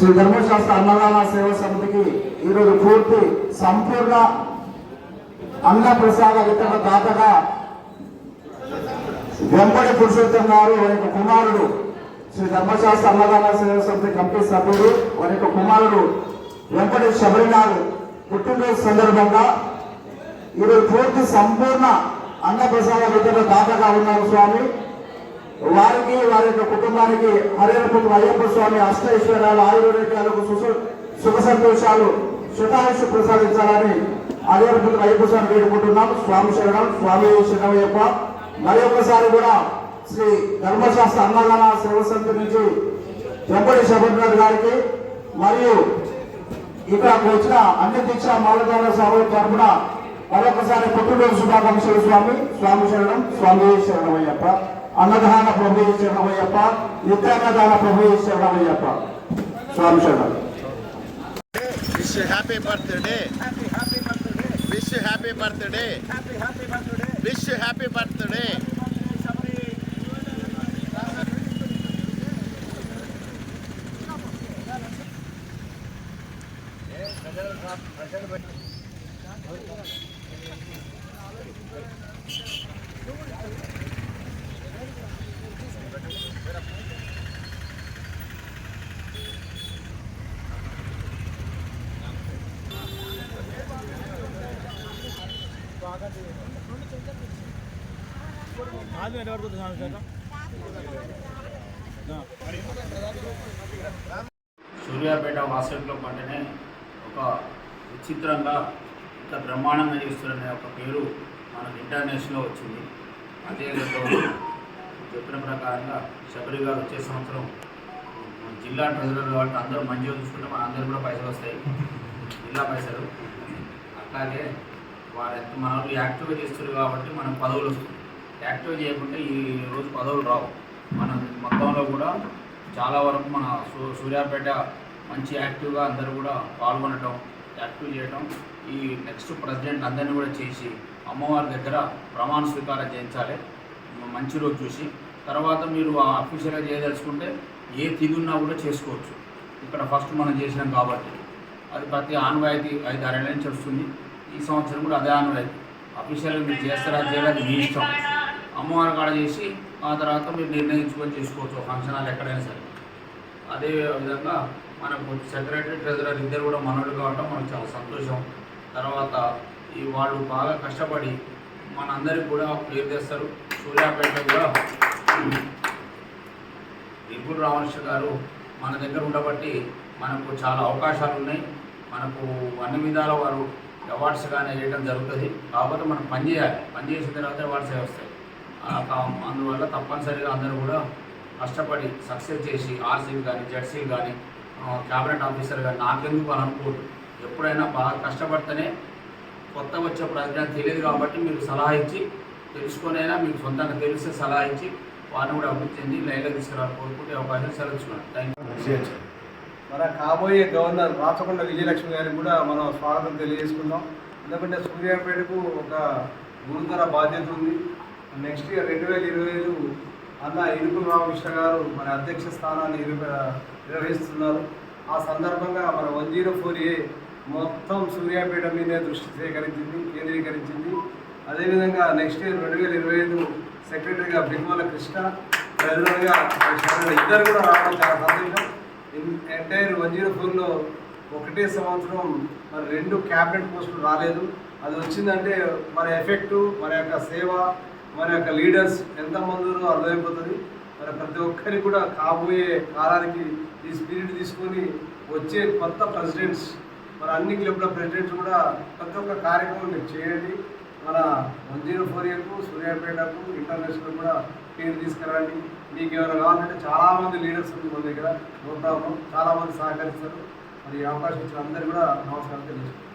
శ్రీ ధర్మశాస్త్ర అన్నదాన సేవా సమితికి ఈరోజు పూర్తి సంపూర్ణ అన్న ప్రసాద వితరణ దాతగా వెంపటి పురుషోత్తం గారు వారి యొక్క కుమారుడు శ్రీ ధర్మశాస్త్ర అన్నదాన సేవా సమితి కమిటీ సభ్యుడు వారి యొక్క కుమారుడు వెంపటి శబరినాథ్ పుట్టినరోజు సందర్భంగా ఈరోజు పూర్తి సంపూర్ణ అన్న ప్రసాద వితరణ దాతగా ఉన్నారు స్వామి. వారికి వారి యొక్క కుటుంబానికి హరిహరపుత్ర అయ్యప్ప స్వామి అష్టైశ్వర్యాలు ఆయుర్వేదాలకు సుఖ సుఖ సంతోషాలు శతాయుషు ప్రసాదించాలని హరిహరపుత్ర అయ్యప్ప స్వామి వేడుకుంటున్నాం స్వామి శరణం స్వామి శరణయ్యప్ప మరి ఒక్కసారి కూడా శ్రీ ధర్మశాస్త్ర అన్నదాన సేవ సమితి నుంచి వెంపటి శబరినాథ్ గారికి మరియు ఇక్కడకు వచ్చిన అన్ని దీక్ష మాలధార సభ తరపున మరొకసారి పుట్టినరోజు శుభాకాంక్షలు స్వామి. స్వామి శరణం స్వామి శరణమయ్యప్ప ಅನ್ನದಾನ ಪ್ರಭು ಶರಣವಯ್ಯಪ್ಪ ನಿತ್ಯ ಅನ್ನದಾನ ಪ್ರಭು ಶರಣವಯ್ಯಪ್ಪ ಸ್ವಾಮಿ ಶರಣ wish happy birthday wish happy birthday wish happy birthday present birthday wish స్వామి సూర్యాపేట వాసవిలో పంటనే ఒక విచిత్రంగా ఇంత బ్రహ్మాండంగా చేస్తున్న ఒక పేరు మనకు ఇంటర్నేషనల్లో వచ్చింది. అదే విధంగా చెప్పిన ప్రకారంగా శబరి గారు వచ్చే సంవత్సరం జిల్లా ట్రెజరర్ కాబట్టి అందరూ మంచిగా చూసుకుంటే మన అందరూ కూడా పైసలు వస్తాయి. జిల్లా పైసలు. అట్లాగే వారు ఎంత మన వాళ్ళు యాక్టివ్గా చేస్తారు కాబట్టి మనం పదవులు వస్తుంది. యాక్టివ్ చేయకుంటే ఈ రోజు పదవులు రావు. మన మొత్తంలో కూడా చాలా వరకు మన సూ సూర్యాపేట మంచి యాక్టివ్గా అందరూ కూడా పాల్గొనటం యాక్టివ్ చేయటం ఈ నెక్స్ట్ ప్రెసిడెంట్ అందరినీ కూడా చేసి అమ్మవారి దగ్గర ప్రమాణ స్వీకారం చేయించాలి. మంచి రోజు చూసి తర్వాత మీరు ఆ అఫీషియల్గా చేయదలుచుకుంటే ఏ తిగున్నా కూడా చేసుకోవచ్చు. ఇక్కడ ఫస్ట్ మనం చేసినాం కాబట్టి. అది ప్రతి ఆన్వాయితీ ఐదు ఆరేళ్ళ నుంచి వస్తుంది. ఈ సంవత్సరం కూడా అదే ఆన్వాయితీ అఫీషియల్గా మీరు చేస్తారా చేయడానికి మీ ఇష్టం. అమ్మవారి కాడ చేసి ఆ తర్వాత మీరు నిర్ణయించుకొని చేసుకోవచ్చు. ఫంక్షన్ హాల్ ఎక్కడైనా సరే. అదే విధంగా మనకు సెక్రటరీ ట్రెజరర్ ఇద్దరు కూడా మనోళ్ళు కావటం మనకు చాలా సంతోషం. తర్వాత ఈ వాళ్ళు బాగా కష్టపడి మనందరికి కూడా పేరు తెస్తారు. సూర్యాపేట కూడా ఇబ్బుడు రామకృష్ణ గారు మన దగ్గర ఉండబట్టి మనకు చాలా అవకాశాలు ఉన్నాయి. మనకు అన్ని విధాల వారు అవార్డ్స్ కానీ వేయడం జరుగుతుంది. కాకపోతే మనం పని చేయాలి. పని చేసిన తర్వాత అవార్డ్స్ వస్తాయి. అందువల్ల తప్పనిసరిగా అందరూ కూడా కష్టపడి సక్సెస్ చేసి ఆర్సీలు కానీ జెడ్సీలు కానీ క్యాబినెట్ ఆఫీసర్ కానీ నాకెందుకు అని అనుకోరు ఎప్పుడైనా బాగా కష్టపడితేనే కొత్త వచ్చే ప్రెసిడెంట్ తెలియదు కాబట్టి మీరు సలహా ఇచ్చి తెలుసుకొనైనా మీకు సొంతంగా తెలిస్తే సలహా ఇచ్చి వారిని కూడా అభివృద్ధి చెంది లైన్లో తీసుకురావాలి కోరుకుంటే అవకాశం సెలవుచుకున్నాను థ్యాంక్ యూ మన కాబోయే గవర్నర్ రాచకొండ విజయలక్ష్మి గారికి కూడా మనం స్వాగతం తెలియజేసుకుందాం. ఎందుకంటే సూర్యాపేటకు ఒక గురుతర బాధ్యత ఉంది. నెక్స్ట్ ఇయర్ రెండు వేల ఇరవై ఐదు అన్న ఇరుకుల రామకృష్ణ గారు మన అధ్యక్ష స్థానాన్ని నిర్వహిస్తున్నారు. ఆ సందర్భంగా మన వన్ జీరో ఫోర్ ఏ మొత్తం సూర్యాపేట మీదే దృష్టి సేకరించింది కేంద్రీకరించింది. అదేవిధంగా నెక్స్ట్ ఇయర్ రెండు వేల ఇరవై ఐదు సెక్రటరీగా భీమల కృష్ణ ట్రెజరర్గా ఇద్దరు కూడా రావడం చాలా సంతోషం. ఎంటైర్ వన్ జీరో ఫోర్లో ఒకటే సంవత్సరం మరి రెండు క్యాబినెట్ పోస్టులు రాలేదు. అది వచ్చిందంటే మన ఎఫెక్టు మన యొక్క సేవ మన యొక్క లీడర్స్ ఎంతమంది అర్థమైపోతుంది. మరి ప్రతి ఒక్కరికి కూడా కాబోయే కాలానికి ఈ స్పిరిట్ తీసుకొని వచ్చే కొత్త ప్రెసిడెంట్స్ మరి అన్ని క్లబ్ల ప్రెసిడెంట్స్ కూడా ప్రతి ఒక్క కార్యక్రమం చేయండి. మన వన్ జీరో ఫోర్ ఇయర్కు సూర్యాపేటకు ఇంటర్నేషనల్ కూడా పేరు తీసుకురండి. మీకు ఏమైనా కావాలంటే చాలామంది లీడర్స్ ఉంది మన దగ్గర. ప్రోగ్రాంలో చాలామంది సహకరిస్తారు. మరి అవకాశం ఇచ్చిన అందరికీ కూడా నమస్కారం తెలియజేస్తాను